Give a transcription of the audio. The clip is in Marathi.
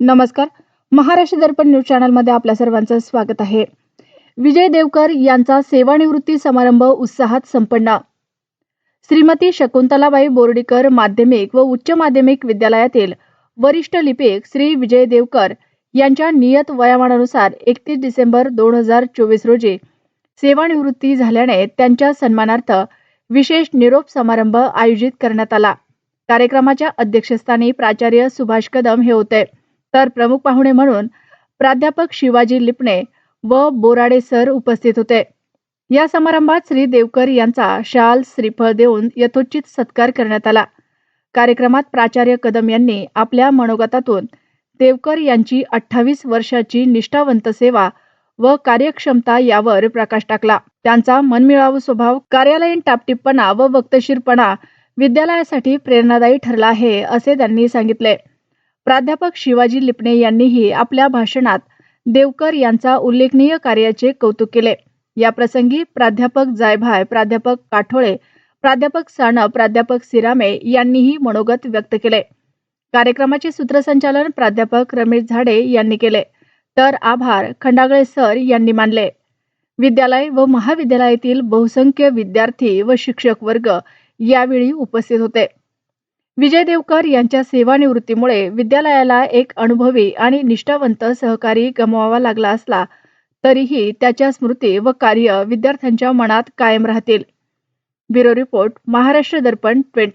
नमस्कार. महाराष्ट्र दर्पण न्यूज चॅनलमध्ये आपल्या सर्वांचं स्वागत आहे. विजय देवकर यांचा सेवानिवृत्ती समारंभ उत्साहात संपन्न. श्रीमती शकुंतलाबाई बोर्डीकर माध्यमिक व उच्च माध्यमिक विद्यालयातील वरिष्ठ लिपिक श्री विजय देवकर यांच्या नियत वयामानानुसार एकतीस डिसेंबर दोन हजार चोवीस रोजी सेवानिवृत्ती झाल्याने त्यांच्या सन्मानार्थ विशेष निरोप समारंभ आयोजित करण्यात आला. कार्यक्रमाच्या अध्यक्षस्थानी प्राचार्य सुभाष कदम हे होते. तर प्रमुख पाहुणे म्हणून प्राध्यापक शिवाजी लिपणे व बोराडे सर उपस्थित होते. या समारंभात श्री देवकर यांचा शाल श्रीफळ देऊन यथोचित सत्कार करण्यात आला. कार्यक्रमात प्राचार्य कदम यांनी आपल्या मनोगतातून देवकर यांची अठ्ठावीस वर्षाची निष्ठावंत सेवा व कार्यक्षमता यावर प्रकाश टाकला. त्यांचा मनमिळावू स्वभाव कार्यालयीन टापटिपपणा व वक्तशीरपणा विद्यालयासाठी प्रेरणादायी ठरला आहे असे त्यांनी सांगितले. प्राध्यापक शिवाजी लिपणे यांनीही आपल्या भाषणात देवकर यांचा उल्लेखनीय कार्याचे कौतुक केले. या प्रसंगी प्राध्यापक जायभाय प्राध्यापक काठोळे प्राध्यापक साणप प्राध्यापक सिरामे यांनीही मनोगत व्यक्त केले. कार्यक्रमाचे सूत्रसंचालन प्राध्यापक रमेश झाडे यांनी केले. तर आभार खंडागळे सर यांनी मानले. विद्यालय व महाविद्यालयातील बहुसंख्य विद्यार्थी व शिक्षक वर्ग यावेळी उपस्थित होते. विजय देवकर यांच्या सेवानिवृत्तीमुळे विद्यालयाला एक अनुभवी आणि निष्ठावंत सहकारी गमवावा लागला असला तरीही त्याच्या स्मृती व कार्य विद्यार्थ्यांच्या मनात कायम राहतील. Bureau report Maharashtra Darpan twenty